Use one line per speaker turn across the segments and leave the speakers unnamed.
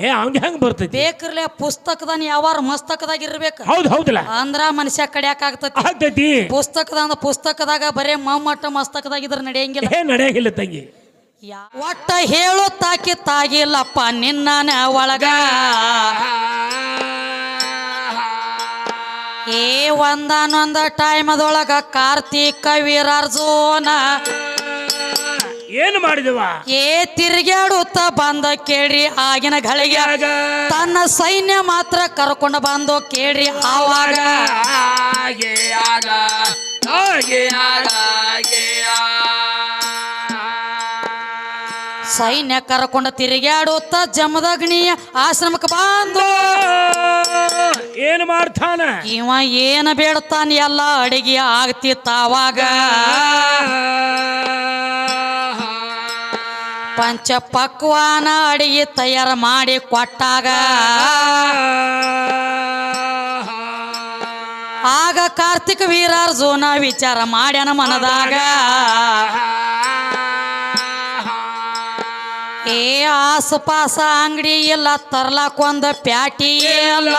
ಏ ಅವ್ನ್ ಹೆಂಗ್ ಬರ್ತೈತಿ?
ಬೇಕ್ರಲೆ ಪುಸ್ತಕದಾನ ಯಾವಾರ ಮಸ್ತಕದಾಗ ಇರ್ಬೇಕು.
ಹೌದ್ ಹೌದಲ್ಲ?
ಅಂದ್ರ ಮನುಷ್ಯ ಕಡಿಯಾಕ ಆಗ್ತತಿ.
ಆಗ್ತೈತಿ.
ಪುಸ್ತಕದ ಪುಸ್ತಕದಾಗ ಬರೇ ಮಮ್ಮಟ್ಟ ಮಸ್ತಕದಾಗ ಇದ್ರ ನಡೆಯಂಗಿಲ್ಲ.
ಏ ನಡೆಯಂಗಿಲ್ಲ ತಂಗಿ.
ಒಟ್ಟ ಹೇಳು ತಾಕಿ ತಾಗಿಲ್ಲಪ್ಪ ನಿನ್ನ ಒಳಗ. ಏ ಒಂದಾನೊಂದ ಟೈಮದೊಳಗ ಕಾರ್ತಿಕ ವೀರಾರ್ಜುನ.
ಏನು ಮಾಡಿದವ?
ಏ ತಿರುಗಾಡುತ್ತ ಬಂದ ಕೇಳ್ರಿ ಆಗಿನ ಗಳಿಗೆ. ತನ್ನ ಸೈನ್ಯ ಮಾತ್ರ ಕರ್ಕೊಂಡು ಬಂದು ಕೇಳ್ರಿ ಆವಾಗ.
ಆಗೆ ಆಗೆ ಆಗೆ.
ಸೈನ್ಯ ಕರ್ಕೊಂಡು ತಿರುಗಾಡುತ್ತ ಜಮದಗ್ನಿಯ ಆಶ್ರಮಕ್ಕೆ ಬಂದು.
ಏನು ಮಾಡ್ತಾನ?
ಇವ ಏನ ಬೇಡ್ತಾನ ಎಲ್ಲ ಅಡಿಗೆ ಆಗ್ತಿತ್ತ ಅವಾಗ. ಪಂಚ ಪಕ್ವಾನ ಅಡಿಗೆ ತಯಾರ ಮಾಡಿ ಕೊಟ್ಟಾಗ ಆಗ ಕಾರ್ತಿಕ ವೀರಾರ್ಜುನ ವಿಚಾರ ಮಾಡ್ಯಾನ ಮನದಾಗ. ಏ ಆಸಪಾಸ ಅಂಗಡಿ ಇಲ್ಲ ತರ್ಲಾಕ್ ಒಂದ ಪ್ಯಾಟಿ ಇಲ್ಲ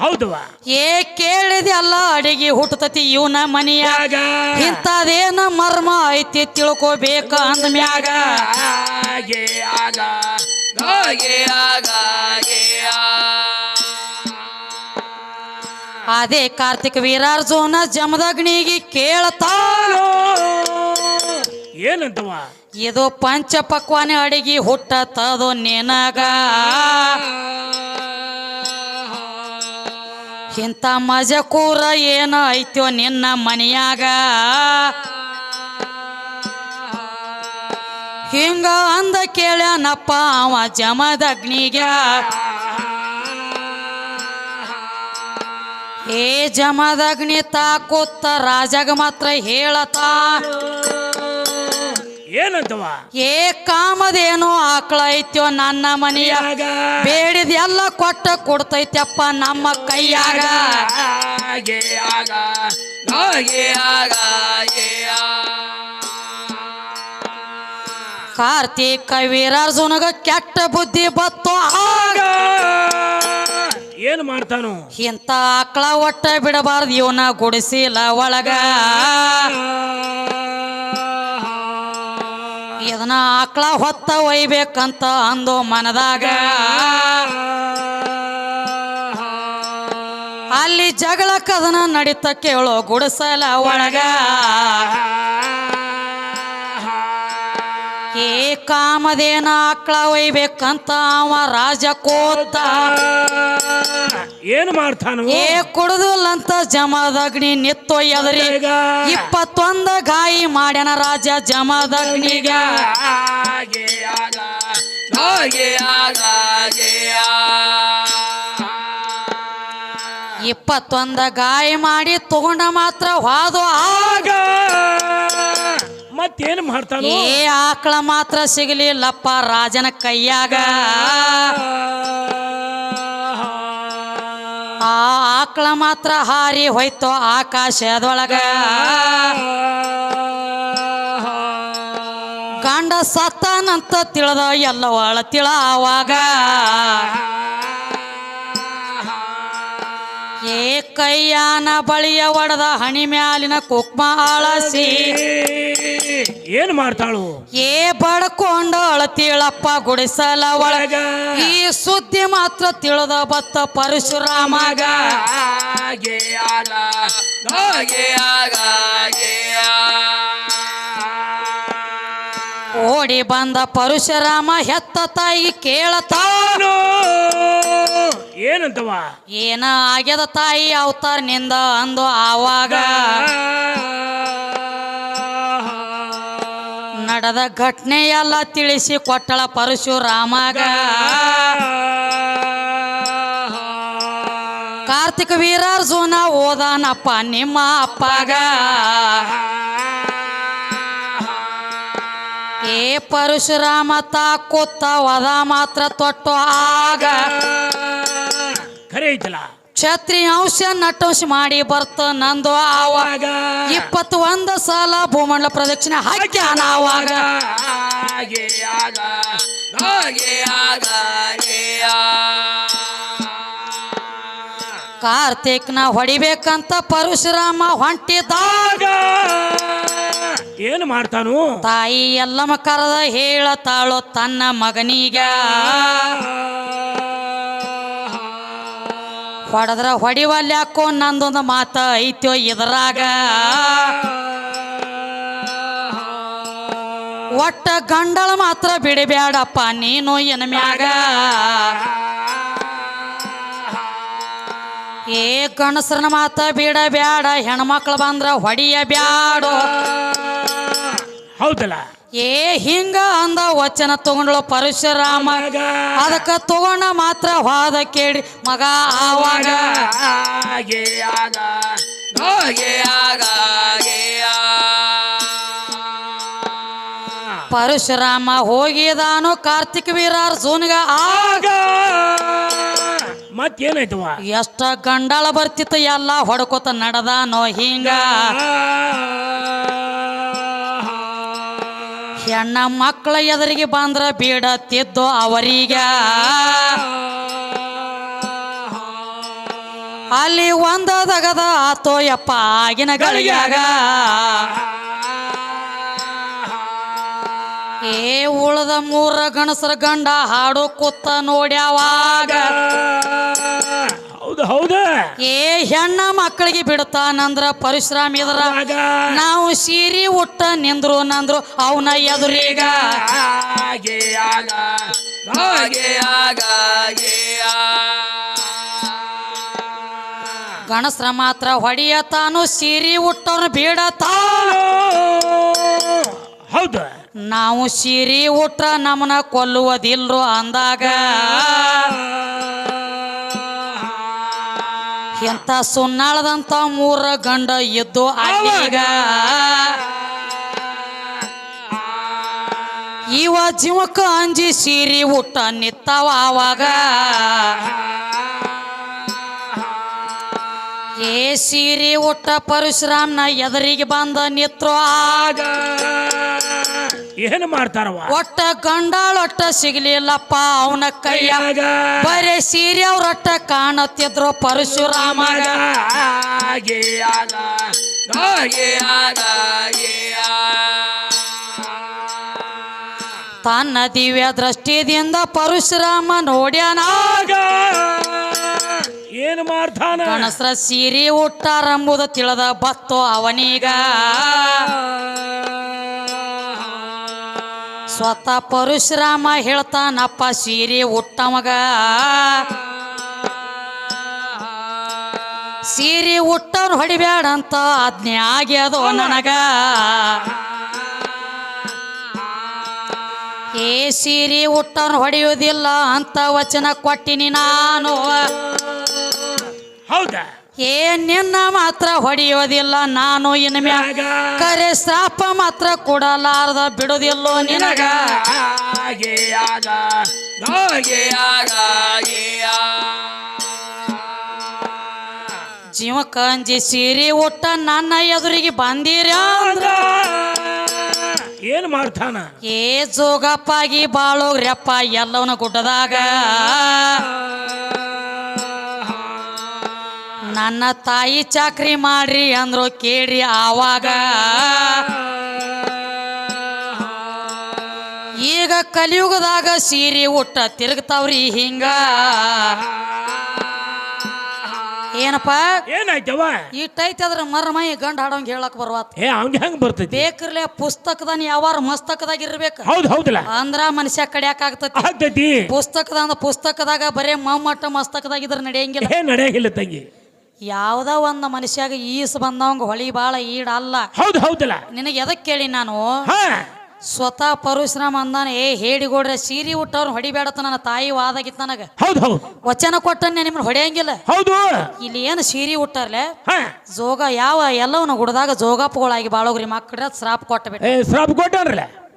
ಹೌದವ
ಏ ಕೇಳಿದೆ ಅಲ್ಲ ಅಡಿಗೆ ಹುಟ್ಟತತಿ ಇವನ ಮನೆಯಾಗ
ಇಂತದೇನ
ಇಂಥದೇನ ಮರ್ಮ ಐತಿ ತಿಳ್ಕೋಬೇಕ ಅಂದ ಮ್ಯಾಗ?
ಆಗೆ ಆಗ ಆಗೆ ಆಗ ಆಗೆ.
ಅದೇ ಕಾರ್ತಿಕ್ ವೀರಾರ್ಜುನ ಜಮದಗ್ನಿಗೆ ಕೇಳ್ತಾನೋ?
ಏನಂತವ?
ಇದು ಪಂಚ ಪಕ್ವಾನೆ ಅಡಿಗೆ ಹುಟ್ಟತದು ನಿನಗ? ಇಂಥ ಮಜಕೂರ ಏನ ಐತ್ಯೋ ನಿನ್ನ ಮನೆಯಾಗ? ಹಿಂಗ ಅಂದ ಕೇಳ್ಯಾನಪ್ಪ ಅವ ಜಮದಗ್ನಿಗ. ಏ ಜಮದಗ್ನಿ ತಾಕುತ್ತ ರಾಜಗ ಮಾತ್ರ ಹೇಳತಾ?
ಏನಂತವ?
ಏ ಕಾಮದೇನು ಆಕಳ ಐತ್ಯೋ ನನ್ನ ಮನೆಯ?
ಬೇಡಿದ
ಎಲ್ಲ ಕೊಟ್ಟ ಕೊಡ್ತೈತ್ಯಪ್ಪ ನಮ್ಮ ಕೈಯಾಗ.
ಹಾಗೆ ಆಗ ಆ.
ಕಾರ್ತಿಕ ವೀರಾರ್ಜುನಗ ಕೆಟ್ಟ ಬುದ್ಧಿ ಬತ್ತು ಆಗ.
ಏನು ಮಾಡ್ತಾನು?
ಇಂಥ ಆಕಳ ಒಟ್ಟ ಬಿಡಬಾರ್ದು ಇವನ ಗುಡಿಸಿಲ್ಲ ಒಳಗ. ಇದನ್ನ ಆಕ್ಳ ಹೊತ್ತ ಒಯ್ಬೇಕಂತ ಅಂದು ಮನದಾಗ. ಅಲ್ಲಿ ಜಗಳಕ್ಕದನ್ನ ಕದನ ನಡೀತ ಕೇಳೋ ಗುಡಿಸಲ ಒಳಗ. ಏ ಕಾಮದೇನ ಆಕ್ಳ ಒಯ್ಬೇಕಂತ ಅವ ರಾಜ ಕೋತ
ಏನು ಮಾಡ್ತಾನು?
ಏ ಕುಡುದಿಲ್ಲಂತ ಜಮದಗ್ನಿ
ನಿತ್ತೊಯ್ಯದ್ರಿ
ಇಪ್ಪತ್ತೊಂದ ಗಾಯಿ ಮಾಡ್ಯಾನ ರಾಜ ಜಮದಗ್ನಿಗ. ಇಪ್ಪತ್ತೊಂದ ಗಾಯಿ ಮಾಡಿ ತಗೊಂಡ ಮಾತ್ರ ಹಾದು
ಆಗ. ಮತ್ತೇನು ಮಾಡ್ತಾನು?
ಏ ಆಕಳ ಮಾತ್ರ ಸಿಗಲಿಲ್ಲಪ್ಪ ರಾಜನ ಕೈಯಾಗ. ಆ ಆಕಳ ಮಾತ್ರ ಹಾರಿ ಹೋಯ್ತು ಆಕಾಶದೊಳಗ. ಗಂಡ ಸತ್ತಾನಂತ ತಿಳಿದ ಎಲ್ಲ ಒಳ ತಿಳ ಆವಾಗ. ಕೈಯಾನ ಬಳಿಯ ಒಡದ ಹಣಿ ಮ್ಯಾಲಿನ ಕುಕ್ಮ ಅಳಸಿ.
ಏನ್ ಮಾಡ್ತಾಳು?
ಏ ಬಡ್ಕೊಂಡು ಅಳತಿಳಪ್ಪ ಗುಡಿಸಲ ಒಳಗ. ಈ ಸುದ್ದಿ ಮಾತ್ರ ತಿಳಿದ ಬತ್ತ ಪರಶುರಾಮಗ. ಓಡಿ ಬಂದ ಪರಶುರಾಮ ಹೆತ್ತ ತಾಯಿ ಕೇಳತಾ
ತಾನು ಏನಂತವ?
ಏನ ಆಗ್ಯದ ತಾಯಿ ಅವತಾರ ನಿಂದ ಅಂದು ಆವಾಗ ನಡೆದ ಘಟನೆ ಎಲ್ಲ ತಿಳಿಸಿ ಕೊಟ್ಟಳ ಪರಶುರಾಮಾಗ. ಕಾರ್ತಿಕ ವೀರಾರ್ಜುನ ಓದಾನಪ್ಪ, ನಿಮ್ಮ ಅಪ್ಪಾಗ. ಏ ಪರಶುರಾಮ, ತಾಕುತ್ತ ವದ ಮಾತ್ರ ತೊಟ್ಟು ಆಗ.
ಖರೆ ಐತಲ್ಲ
ಕ್ಷತ್ರಿಯ ಅಂಶ ನಟಂಶ ಮಾಡಿ ಬರ್ತ ನಂದು ಆವಾಗ. ಇಪ್ಪತ್ತು ಒಂದ ಸಾಲ ಭೂಮಂಡಲ ಪ್ರದಕ್ಷಿಣೆ ಹಾಕಿ ಆವಾಗ. ಕಾರ್ತಿಕ್ನ ಹೊಡಿಬೇಕಂತ ಪರಶುರಾಮ
ಹೊಂಟಿದಾಗ ಏನು ಮಾಡ್ತಾನು?
ತಾಯಿ ಎಲ್ಲಮ್ಮ ಕರೆದ ಹೇಳತಾಳು ತನ್ನ ಮಗನೀಗ. ಹೊಡೆದ್ರ ಹೊಡಿವಲ್ಯಾಕೋ ನಂದೊಂದು ಮಾತ ಐತ್ಯೋ ಇದ್ರಾಗ? ಒಟ್ಟ ಗಂಡಳ ಮಾತ್ರ ಬಿಡಬ್ಯಾಡಪ್ಪ ನೀನು ಎನ್ ಮ್ಯಾಗ ಏ ಗಣಸ್ರನ ಮಾತ ಬಿಡಬ್ಯಾಡ, ಹೆಣ್ಮಕ್ಳು ಬಂದ್ರ ಹೊಡಿಯ ಬ್ಯಾಡೋ
ಹೌದಲ್ಲ?
ಏ ಹಿಂಗ ಅಂದ ವಚನ ತಗೊಂಡಳು ಪರಶುರಾಮ. ಅದಕ್ಕ ತಗೊಂಡ ಮಾತ್ರ ವಾದ ಕೇಳಿ ಮಗ ಆವಾಗ. ಪರಶುರಾಮ ಹೋಗಿದಾನು ಕಾರ್ತಿಕ್ ವೀರಾರ್ ಸೋನಿಗ
ಆಗ. ಮತ್ತೇನಾಯ್ತವ
ಎಷ್ಟ ಗಂಡಾಳ ಬರ್ತಿತ್ತು ಎಲ್ಲ ಹೊಡ್ಕೋತ ನಡದಾನೋ ಹಿಂಗ. ಹೆಣ್ಣ ಮಕ್ಕಳ ಎದುರಿಗೆ ಬಂದ್ರ ಬೀಡತ್ತಿದ್ದು ಅವರೀಗ. ಅಲ್ಲಿ ಒಂದ ದಗದ ಆತೋ ಯಪ್ಪ ಆಗಿನ ಗಳಿಗಾಗ ಏ ಉಳದ ಮೂರ ಗಣಸರ ಗಂಡ ಹಾಡು ಕೂತ ನೋಡ್ಯಾವಾಗ.
ಹೌದು ಹೌದು.
ಏ ಹೆಣ್ಣ ಮಕ್ಕಳಿಗೆ ಬಿಡ್ತಾನಂದ್ರ ಪರಿಶ್ರಮ ಇದ್ರ. ನಾವು ಸೀರಿ ಉಟ್ಟ ನಿಂದ್ರು ನಂದ್ರು ಅವನ ಎದುರೀಗ. ಗಣಸ್ರ ಮಾತ್ರ ಹೊಡಿಯತಾನು ಸೀರಿ ಉಟ್ಟವ್ನ ಬೀಡತಾ
ಹೌದು.
ನಾವು ಸೀರಿ ಉಟ್ಟ ನಮ್ಮನ ಕೊಲ್ಲುವುದಿಲ್ರು ಅಂದಾಗ. ಎಂತ ಸುನ್ನಾಳದಂತ ಮೂರ ಗಂಡ ಎದ್ದು ಆಗ ಇವ ಜೀವಕ್ಕ ಅಂಜಿ ಸೀರಿ ಊಟ ನಿತ್ತವ ಆವಾಗ ಏ ಸೀರಿ ಊಟ ಪರಶುರಾಮ್ನ ಎದುರಿಗೆ ಬಂದ ನಿತ್ರು ಆಗ.
ಏನು ಮಾಡ್ತಾರವ
ಒಟ್ಟ ಗಂಡಾಳೊಟ್ಟ ಸಿಗ್ಲಿಲ್ಲಪ್ಪ ಅವನ ಕೈಯಾಗ ಬರೇ ಸೀರೆ ಅವ್ರೊಟ್ಟ ಕಾಣತ್ತಿದ್ರು
ಪರಶುರಾಮ
ತನ್ನ ದಿವ್ಯ ದೃಷ್ಟಿದಿಂದ ಪರಶುರಾಮ ನೋಡ್ಯಾನ.
ಏನು ಮಾಡ್ತಾನ?
ಗಣಸ್ರ ಸೀರೆ ಉಟ್ಟಾರಂಬುದ ತಿಳಿದ ಬತ್ತೋ ಅವನೀಗ. ಸ್ವತಃ ಪರಶುರಾಮ ಹೇಳ್ತಾನಪ್ಪ, ಸೀರೆ ಉಟ್ಟಮಗ ಸೀರೆ ಉಟ್ಟವ್ನು ಹೊಡಿಬ್ಯಾಡಂತ ಆಜ್ಞೆ ಆಗ್ಯದೋ ನನಗ. ಏ ಸೀರೆ ಉಟ್ಟನ್ ಹೊಡೆಯುವುದಿಲ್ಲ ಅಂತ ವಚನ ಕೊಟ್ಟಿನಿ ನಾನು.
ಹೌದಾ?
ಏ ನಿನ್ನ ಮಾತ್ರ ಹೊಡೆಯೋದಿಲ್ಲ ನಾನು ಇನ್ನು ಮ್ಯಾಗ ಕರೆ ಶಾಪ ಮಾತ್ರ ಕೊಡಲಾರ್ದ ಬಿಡೋದಿಲ್ಲೋ ನಿನಗ. ಜೀವ ಕಂಜಿ ಸೀರೆ ಉಟ್ಟ ನನ್ನ ಎದುರಿಗೆ ಬಂದಿರ
ಏನು ಮಾಡ್ತಾನ?
ಏ ಜೋಗಪ್ಪಾಗಿ ಬಾಳೋಗ್ರಪ್ಪ ಎಲ್ಲವನ ಗುಡ್ಡದಾಗ ನನ್ನ ತಾಯಿ ಚಾಕ್ರಿ ಮಾಡ್ರಿ ಅಂದ್ರು ಕೇಳ್ರಿ ಆವಾಗ. ಈಗ ಕಲಿಯುಗದಾಗ ಸೀರೆ ಉಟ್ಟ ತಿರುಗ್ತಾವ್ರಿ ಹಿಂಗ. ಏನಪ್ಪ?
ಏನಾಯ್ತವ
ಇಟ್ಟೈತಿ ಅದ್ರ ಮರ್ಮ ಈ ಗಂಡ ಹಾಡೋಂಗ್ ಹೇಳಕ್ ಬರ್ವಾತ್.
ಏ ಅವ್ನ್ ಹೆಂಗ್ ಬರ್ತೈತಿ?
ಬೇಕ್ರಲ್ಲ ಪುಸ್ತಕದ ಯಾವಾರ ಮಸ್ತಕದಾಗ ಇರ್ಬೇಕು.
ಹೌದ್ ಹೌದಲ್ಲ
ಅಂದ್ರ ಮನುಷ್ಯ ಕಡಿಯಾಕ ಆಗ್ತತಿ.
ಆಗ್ತೈತಿ.
ಪುಸ್ತಕದ ಪುಸ್ತಕದಾಗ ಬರೇ ಮಮ್ಮಟ್ಟ ಮಸ್ತಕದಾಗ ಇದ್ರ ನಡೆಯಂಗಿಲ್ಲ.
ಏ ನಡೆಯಂಗಿಲ್ಲ ತಂಗಿ.
ಯಾವ್ದ ಒಂದ್ ಮನುಷ್ಯಾಗ ಈಸ್ ಬಂದವಂಗ ಹೊಳಿ ಬಾಳ ಈಡ ಅಲ್ಲ
ಹೌದು ಹೌದಲ್ಲ?
ನಿನಗೆ ಎದಕ್ ಕೇಳಿ ನಾನು? ಸ್ವತಃ ಪರಶುರಾಮ ಅಂದಾನ ಏ ಹೇಳಿಗೋಡ್ರೆ ಸೀರಿ ಉಟ್ಟವ್ರು ಹೊಡಿಬೇಡತ್ತ ನನ್ನ ತಾಯಿ ವಾದಾಗಿತ್ತು ನನಗ.
ಹೌದು ಹೌದು.
ವಚನ ಕೊಟ್ಟನ್ನೇ ನಿಮ್ಮನ್ನ ಹೊಡೆಯಂಗಿಲ್ಲ.
ಹೌದು.
ಇಲ್ಲಿ ಏನು ಸೀರಿ ಹುಟ್ಟಾರ್ಲೆ
ಹಾ.
ಜೋಗ ಯಾವ ಎಲ್ಲವನ್ನ ಗುಡ್ದಾಗ ಜೋಗಾಪುಗಳಾಗಿ ಬಾಳೋಗ್ರಿ ಮಕ್ಕಳ ಶ್ರಾಪ್
ಕೊಟ್ಟಬೇಕು ಶ್ರಾಪ್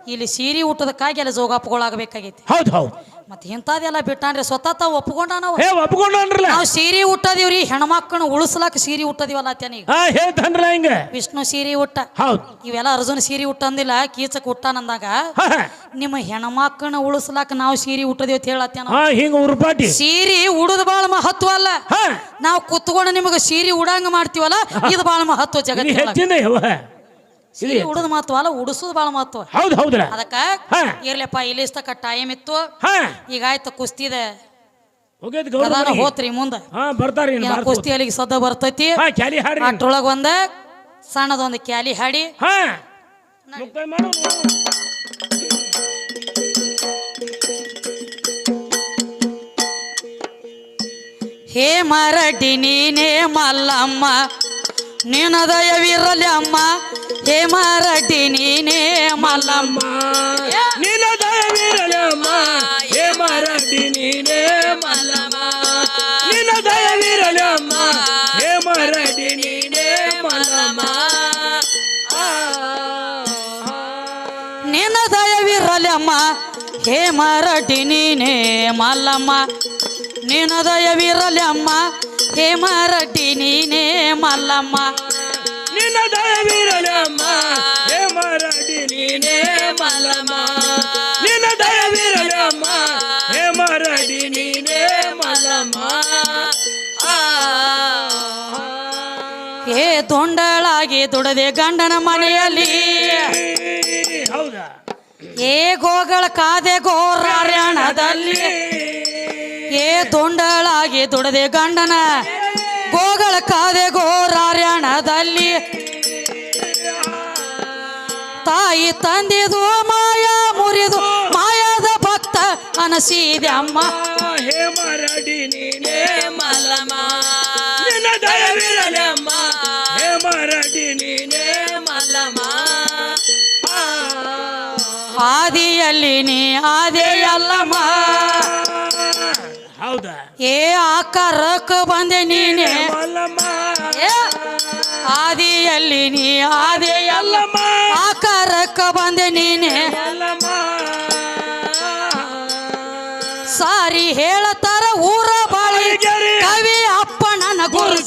ಇಲ್ಲಿ ಸೀರಿ ಹುಟ್ಟದಕ್ಕಾಗಿ ಅಲ್ಲಿ ಜೋಗಪ್ಪಗಳಾಗಬೇಕಾಗೈತಿ
ಹೌದು ಹೌದ್.
ಮತ್ ಇಂಥದೆಲ್ಲ ಬಿಟ್ಟಾನ್ರಿ ಸ್ವತಃ ತಾವು ಒಪ್ಕೊಂಡ ನಾವು
ಹೇ ಒಪ್ಕೊಂಡ್ರಲ್ಲ
ನಾವು ಸೀರೆ ಉಟ್ಟದಿವ್ರಿ ಹೆಣ್ಮಕ್ಳನ್ನ ಉಳಿಸ್ಲಾಕ ಸೀರೆ ಉಟ್ಟದಿವಲ್ಲ ಅತ್ಯಾನ ಈಗ.
ಹಾ ಹೇಳ್ತಾನ್ರಲ್ಲ ಹಿಂಗ.
ವಿಷ್ಣು ಸೀರೆ ಉಟ್ಟ.
ಹೌದ್.
ಇವೆಲ್ಲ ಅರ್ಜುನ ಸೀರೆ ಉಟ್ಟಂದಿಲ್ಲ ಕೀಚಕ್ ಉಟ್ಟಾನಂದಾಗ
ಹಾ ಹಾ.
ನಿಮ್ಮ ಹೆಣ್ಮಕ್ಳನ್ನ ಉಳಿಸ್ಲಾಕ ನಾವು ಸೀರೆ ಉಟ್ಟದೇವ್ ಅಂತ ಹೇಳತ್ತೇನ
ಹಾ ಹಿಂಗ ಉರ್ಪಾಟಿ.
ಸೀರೆ ಉಡುದ್ ಬಾಳ ಮಹತ್ವ ಅಲ್ಲ.
ಹಾ.
ನಾವು ಕುತ್ಕೊಂಡು ನಿಮಗೆ ಸೀರೆ ಉಡಂಗ ಮಾಡ್ತೀವಲ್ಲ ಇದು ಬಾಳ ಮಹತ್ವ ಜಗತ್ತಿನ
ಹೆಚ್ಚಿನ ಯವ್ವ
ಸೀರೆ ಉಡದ ಮಹತ್ವ ಅಲ್ಲ ಉಡಿಸೋದು ಬಾಳ ಮಹತ್ವ
ಹೌದು ಹೌದು
ಅದಕ್ಕ ಇರ್ಲಪ್ಪ ಇಲ್ಲಿ ತಕ್ಕ ಟೈಮ್ ಇತ್ತು. ಈಗ ಆಯ್ತು ಕುಸ್ತಿದೆ ಹೋತ್ರಿ ಮುಂದ.
ಬರ್ತಾರಿ.
ಕುಸ್ತಿ ಅಲ್ಲಿಗೆ ಸದ್ದ ಬರ್ತೈತಿ. ಅಟ್ರೊಳಗ ಒಂದ ಸಣ್ಣದೊಂದು ಕ್ಯಾಲಿ ಹಾಡಿ.
ಹೇ
ಮರಡಿ ನೀನೇ ಮಲ್ಲಮ್ಮ. ನಿನ್ನ ದಯವಿರಲಿ ಅಮ್ಮ. ಹೇ ಮಾರಟಿ ನೀನೇ ಮಲ್ಲಮ್ಮ.
ನಿನ್ನ ದಯವಿರಲಮ್ಮ ಹೇ ಮಾರಟಿ ನೀನೇ ಮಲ್ಲಮ್ಮ. ನಿನ್ನ ದಯವಿರಲಮ್ಮ ಹೇ ಮಾರಟಿ ನೀನೇ ಮಲ್ಲಮ್ಮ.
ನಿನ್ನ ದಯವಿರಲಿ ಅಮ್ಮ. ಹೇ ಮಾರಟಿ ನೀನೇ ಮಲ್ಲಮ್ಮ. ನಿನ್ನ ದಯವಿರಲಿ ಅಮ್ಮ. ಹೇ ಮಾರಟಿ ನೀನೇ
ನಿನ್ನ ದಯವಿರಲಮ್ಮ. ಹೇ. ಮರಡಿ ನೀನೇ ನಿನ್ನ ದಯವಿರಲಮ್ಮ. ಹೇ. ಮರಡಿ ನೀನೇ
ಹೇ. ದೊಂಡಳಾಗಿ ದುಡದೆ ಗಂಡನ ಮನೆಯಲ್ಲಿ.
ಹೌದಾ?
ಏ ಗೋಗಳ ಕಾದೆ ಗೋರಾರ್ಯಾಣದಲ್ಲಿ. ಏ ತೊಂಡಳಾಗಿ ದುಡದೆ ಗಂಡನ ಗೋಗಳ ಕಾದೆ ಗೋರಾರ್ಯಣದಲ್ಲಿ. ತಾಯಿ ತಂದಿದು ಮಾಯ ಮುರಿದು ಮಾಯದ ಭಕ್ತ ಅನಸಿದೆ ಅಮ್ಮ.
ಹೇ ಮರಡಿ ನೀನೇ ಮಲ್ಲಮ್ಮ. ನಿನ್ನ ದಯವಿರಲಮ್ಮ ಹೇ ಮರಡಿ ನೀನೇ ಮಲ್ಲಮ್ಮ. ಆ,
ಆದಿಯಲ್ಲಿ ನೀ ಆದಿಯಲ್ಲಮ್ಮ
ಹೌದಾ?
ಏ ಆಕಾರಕ್ಕೆ ಬಂದೆ ನೀನೆ.
ಮಲ್ಲಮ್ಮ.
ಆದಿಯಲ್ಲಿ ನೀ
ಆದಿಯಲ್ಲಮ್ಮ
ಆಕಾರಕ್ಕೆ ಬಂದೆ ನೀನೆ.
ಅಲ್ಲಮ್ಮ.
ಸಾರಿ ಹೇಳತಾರ ಊರ ಬಾಳಿ. ಕವಿ ಅಪ್ಪ ನನ್ನ ಗುರು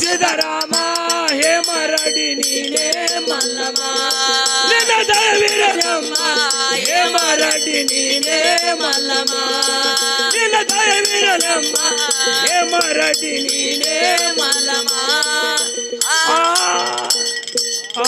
ದಯವಿರಲಮ್ಮ ಹೇ ಮರಡಿ ನೀನೇ ಮಲ್ಲಮ್ಮ ನಿನ್ನ ದಯವಿರಲಮ್ಮ ಹೇ ಮರಡಿ ನೀನೇ ಮಲ್ಲಮ್ಮ ಆ